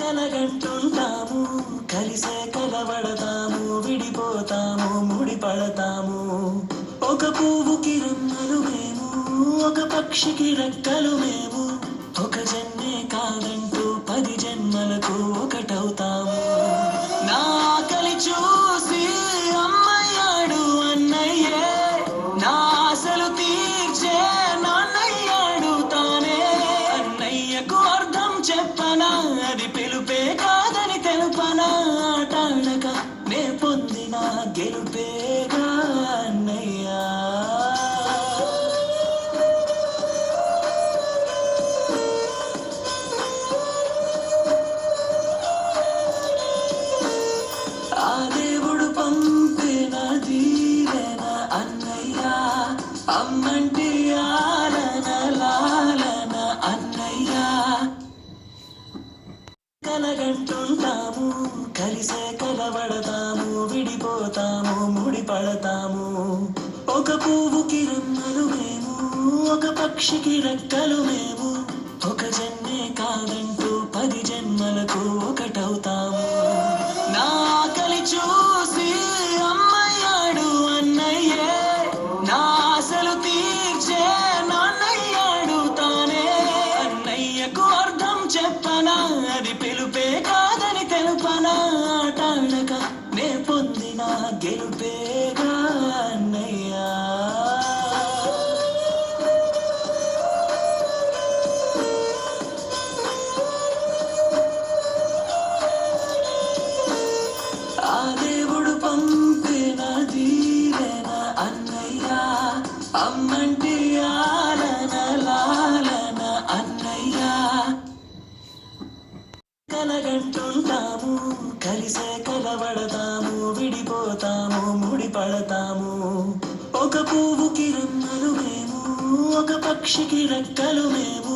కలగంటుంటాము కలిసే కలవడతాము విడిపోతాము ముడిపడతాము. ఒక పువ్వుకి రెమ్మలు మేము ఒక పక్షికి రెక్కలు మేము ఒక జన్మే కాదండి. చెప్పనా అది పిలుపే కాదని తెలుపనా ఆటాడక నే పొందిన గెలుపేగా అన్నయ్యా. ఆ దేవుడు పంపిన దీవెన అన్నయ్య అమ్మంటియా కలగంటుంటాము. కలిసే కలవడతాము. విడిపోతాము ముడిపడతాము. ఒక పువ్వుకి రెమ్మలు మేము ఒక పక్షికి రెక్కలు మేము. ఒక జన్మే కాదంటూ పది జన్మలకు ఒకటవుతాము. నా ఆకలి చూసి అమ్మయ్యాడు అన్నయ్యే. నా ఆశలు తీర్చే నాన్నయ్యాడు తానే. అన్నయ్యకు అర్థం చెప్పనా? అది కాదని తెలుపనా ఆటాడక నే పొందిన గెలుపేగా అన్నయ్యా. ఆ దేవుడు పంపిన దీవెన అన్నయ్య. అమ్మంటే కలగంటుంటాము కలిసే కలవడతాము. విడిపోతాము. ముడిపడతాము. ఒక పువ్వుకి రెమ్మలు మేము ఒక పక్షికి రెక్కలు మేము.